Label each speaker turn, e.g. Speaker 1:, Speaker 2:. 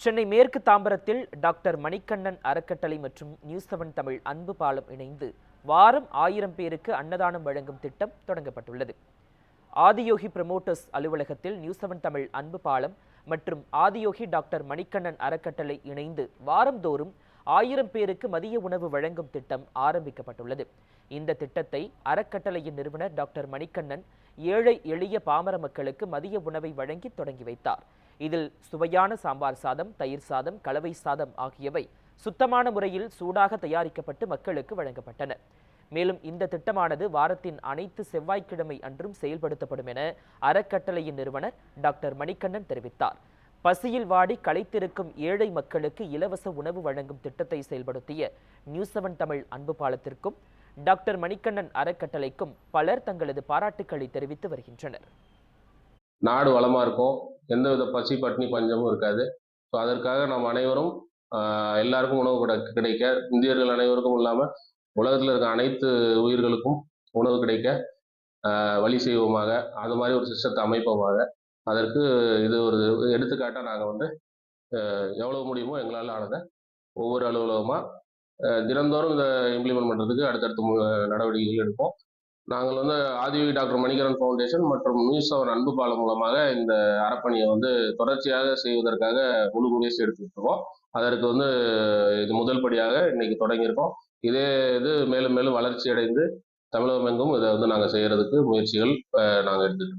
Speaker 1: சென்னை மேற்கு தாம்பரத்தில் டாக்டர் மணிகண்ணன் அறக்கட்டளை மற்றும் நியூஸ் செவன் தமிழ் அன்பு பாலம் இணைந்து வாரம் ஆயிரம் பேருக்கு அன்னதானம் வழங்கும் திட்டம் தொடங்கப்பட்டுள்ளது. ஆதியோகி ப்ரமோட்டர்ஸ் அலுவலகத்தில் நியூஸ் செவன் தமிழ் அன்பு பாலம் மற்றும் ஆதியோகி டாக்டர் மணிகண்ணன் அறக்கட்டளை இணைந்து வாரந்தோறும் ஆயிரம் பேருக்கு மதிய உணவு வழங்கும் திட்டம் ஆரம்பிக்கப்பட்டுள்ளது. இந்த திட்டத்தை அறக்கட்டளையின் நிறுவனர் டாக்டர் மணிகண்ணன் ஏழை எளிய பாமர மக்களுக்கு மதிய உணவை வழங்கி தொடங்கி வைத்தார். இதில் சுவையான சாம்பார் சாதம் தயிர் சாதம் கலவை சாதம் ஆகியவை சுத்தமான முறையில் சூடாக தயாரிக்கப்பட்டு மக்களுக்கு வழங்கப்பட்டன. மேலும் இந்த திட்டமானது வாரத்தின் அனைத்து செவ்வாய்க்கிழமை அன்றும் செயல்படுத்தப்படும் என அறக்கட்டளையின் நிறுவனர் டாக்டர் மணிகண்ணன் தெரிவித்தார். பசியில் வாடி களைத்திருக்கும் ஏழை மக்களுக்கு இலவச உணவு வழங்கும் திட்டத்தை செயல்படுத்திய நியூஸ் செவன் தமிழ் அன்பு பாலத்திற்கும் டாக்டர் மணிகண்ணன் அறக்கட்டளைக்கும் பலர் தங்களது பாராட்டுக்களை தெரிவித்து வருகின்றனர்.
Speaker 2: நாடு வளமாக இருக்கும். எந்தவித பசி பட்டினி பஞ்சமும் இருக்காது. ஸோ அதற்காக நாம் அனைவரும் எல்லாருக்கும் உணவு கிடை கிடைக்க இந்தியர்கள் அனைவருக்கும் இல்லாமல் உலகத்தில் இருக்க அனைத்து உயிர்களுக்கும் உணவு கிடைக்க வழி செய்வோமாக. அது மாதிரி ஒரு சிஸ்டத்தை அமைப்போமாக. அதற்கு இது ஒரு எடுத்துக்காட்டாக நாங்கள் வந்து எவ்வளோ எவ்வளவு முடியுமோ எங்களால் ஆனதை ஒவ்வொரு அலுவலகமாக தினந்தோறும் இதை இம்ப்ளிமெண்ட் பண்ணுறதுக்கு அடுத்தடுத்த நடவடிக்கைகள் எடுப்போம். நாங்கள் வந்து ஆதிவி டாக்டர் மணிகரன் ஃபவுண்டேஷன் மற்றும் நியூஸ் அவர் அன்பு பாலம் மூலமாக இந்த அறப்பணியை வந்து தொடர்ச்சியாக செய்வதற்காக முழு முயற்சி எடுத்துட்டு அதற்கு வந்து இது முதல் படியாக இன்னைக்கு தொடங்கியிருக்கோம். இதே இது மேலும் மேலும் வளர்ச்சி அடைந்து தமிழகம் எங்கும் இதை வந்து நாங்கள் செய்கிறதுக்கு முயற்சிகள் நாங்கள் எடுத்துட்டு